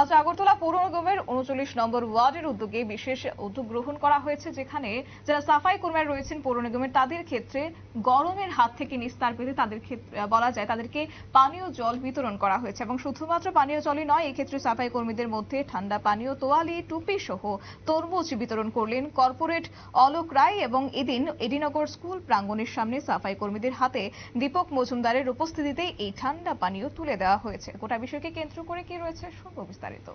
আজ আগরতলা পৌর নিগমের উনচল্লিশ নম্বর ওয়ার্ডের উদ্যোগে বিশেষ উদ্যোগ গ্রহণ করা হয়েছে, যেখানে যারা সাফাই কর্মীরা রয়েছেন পৌর নিগমের, তাদের ক্ষেত্রে গরমের হাত থেকে নিস্তার পেতে তাদের ক্ষেত্রে বলা যায় তাদেরকে পানীয় জল বিতরণ করা হয়েছে এবং শুধুমাত্র পানীয় জলই নয়, এক্ষেত্রে সাফাই কর্মীদের মধ্যে ঠান্ডা পানীয়, তোয়ালি, টুপি সহ তরমুজ বিতরণ করলেন কর্পোরেট অলোক রায় এবং এদিন এডিনগর স্কুল প্রাঙ্গণের সামনে সাফাই কর্মীদের হাতে দীপক মজুমদারের উপস্থিতিতে এই ঠান্ডা পানীয় তুলে দেওয়া হয়েছে। গোটা বিষয়কে কেন্দ্র করে কি রয়েছে শুনব বিস্তারিত।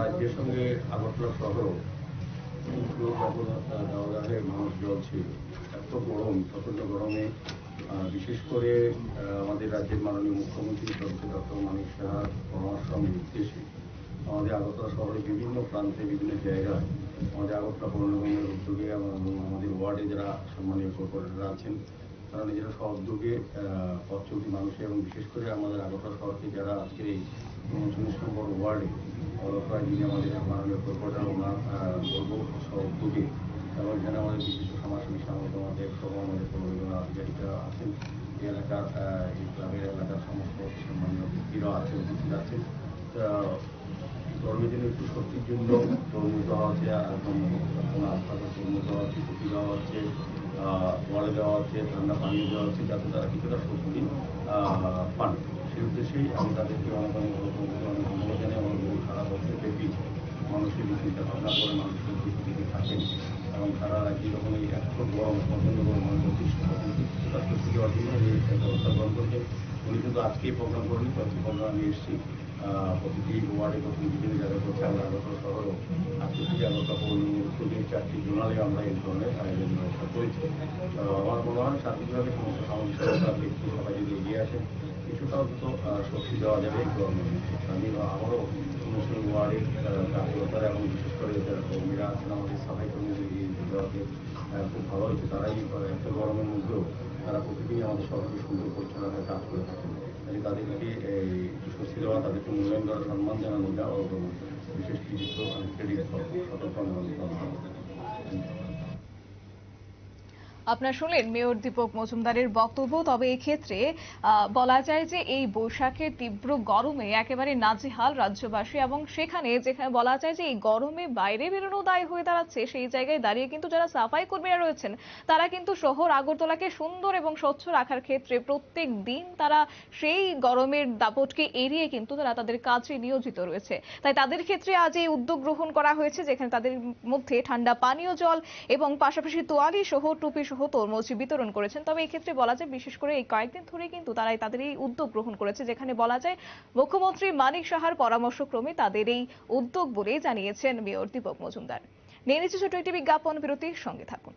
রাজ্যের সঙ্গে আগরতলা শহরও পুরো মানুষ জল ছিল। এত গরম, প্রচণ্ড গরমে বিশেষ করে আমাদের রাজ্যের মাননীয় মুখ্যমন্ত্রী ডক্টর ডক্টর মানিক সাহার পরামর্শ আমি নির্দেশে আমাদের আগরতলা শহরের বিভিন্ন প্রান্তে, বিভিন্ন জায়গায় আমাদের আগরতলা পৌর নিগমের উদ্যোগে আমাদের ওয়ার্ডে যারা সম্মানীয় কর্পোরেটররা আছেন তারা নিজেরা স্ব উদ্যোগে পথ চলতি মানুষের এবং বিশেষ করে আমাদের আগরতলা শহরকে যারা আজকের এই উনচল্লিশ নম্বর ওয়ার্ডে অলপ্রায় যিনি আমাদের মাননীয় আহ, বলব উদ্যোগে এবং এখানে আমাদের বিশিষ্ট সমাজসেবী সামন্ত আমাদের সহ আমাদের পৌরনিগম আধিকারিকরা আছেন। এই এলাকার এই ক্লাবের এলাকার সমস্ত সম্মানীয় ব্যক্তিরাও আছেন উপস্থিত আছেন। তা গরমের জন্য একটু শক্তির জন্য তরমুজ দেওয়া হচ্ছে একদম আস্তে তরমুজ দেওয়া হচ্ছে দেওয়া হচ্ছে ওয়ালে দেওয়া হচ্ছে ঠান্ডা পানীয় দেওয়া হচ্ছে যাতে তারা কিছুটা শক্তি পান। সেই উদ্দেশ্যেই আমি তাদেরকে অনেক অনেক অনেক আমার বহু সারা বছর ব্যাপী মানুষের চিন্তা ভাবনা করে মানুষের উপস্থিতি থাকেন, এবং তারা রাজ্যে যখন এই এত গরম প্রচণ্ড গরম মানুষ অতিষ্ঠ তখন কিছুটা স্বস্তি দেওয়ার জন্য এই ব্যবস্থা গ্রহণ করেছেন উনি কিন্তু আজকেই প্রোগ্রাম করেনি কয়েকটি প্রোগ্রাম আমি এসেছি প্রতিটি ওয়ার্ডে প্রতিটি বিভিন্ন জায়গায় করছে, আমরা আগরতলা শহরও আজকে থেকে আগরতলা পৌর চারটি জোনালে আমরা এই ধরনের আয়োজন করেছি আমার মনে হয় সার্বিকভাবে সমস্ত সংস্থা ব্যক্তি সবাই যদি এগিয়ে আসেন কিছুটা অন্তত স্বস্তি দেওয়া যাবে। আমি আবারও মুসলিম ওয়ার্ডের কার্যকর্তারা এবং বিশেষ করে যারা কর্মীরা আছেন, আমাদের সবাই কর্মীদের এই দেওয়াতে খুব ভালো হয়েছে। তারাই এত গরমের মধ্যেও তারা প্রতিদিনই আমাদের শহরকে সুন্দর পরিচালনায় কাজ করে থাকেন। তাই তাদেরকে স্বস্তি দেওয়া, তাদেরকে মূল্যায়ন করা সম্মান জানানো দেওয়া বিশেষ কৃতিত্ব ক্রেডিট সতর্ক আপনারা শুনলেন মেয়র দীপক মজুমদারের বক্তব্য। তবে এক্ষেত্রে বলা যায় যে এই বৈশাখের তীব্র গরমে একেবারে নাজেহাল রাজ্যবাসী এবং সেখানে যেখানে বলা যায় যে এই গরমে বাইরে বেরোনো দায় হয়ে দাঁড়াচ্ছে, সেই জায়গায় দাঁড়িয়ে কিন্তু যারা সাফাই কর্মীরা রয়েছেন, তারা কিন্তু শহর আগরতলাকে সুন্দর এবং স্বচ্ছ রাখার ক্ষেত্রে প্রত্যেক দিন তারা সেই গরমের দাপটকে এড়িয়ে কিন্তু তারা তাদের কাজে নিয়োজিত রয়েছে। তাই তাদের ক্ষেত্রে আজ এই উদ্যোগ গ্রহণ করা হয়েছে, যেখানে তাদের মধ্যে ঠান্ডা পানীয় জল এবং পাশাপাশি তোয়ালি সহ টুপি সহ তরমুজ বিতরণ করেছেন। তবে এই ক্ষেত্রে বলা যায়, বিশেষ করে এই কয়েকদিন ধরে কিন্তু তারাই তাদের এই উদ্যোগ গ্রহণ করেছে, যেখানে বলা যায়, মুখ্যমন্ত্রী মানিক সাহার পরামর্শক্রমে তাদের এই উদ্যোগ বলেই জানিয়েছেন মেয়র দীপক মজুমদার। নিয়ে নিচ্ছে ছোট একটি বিজ্ঞাপন, বিরতির সঙ্গে থাকুন।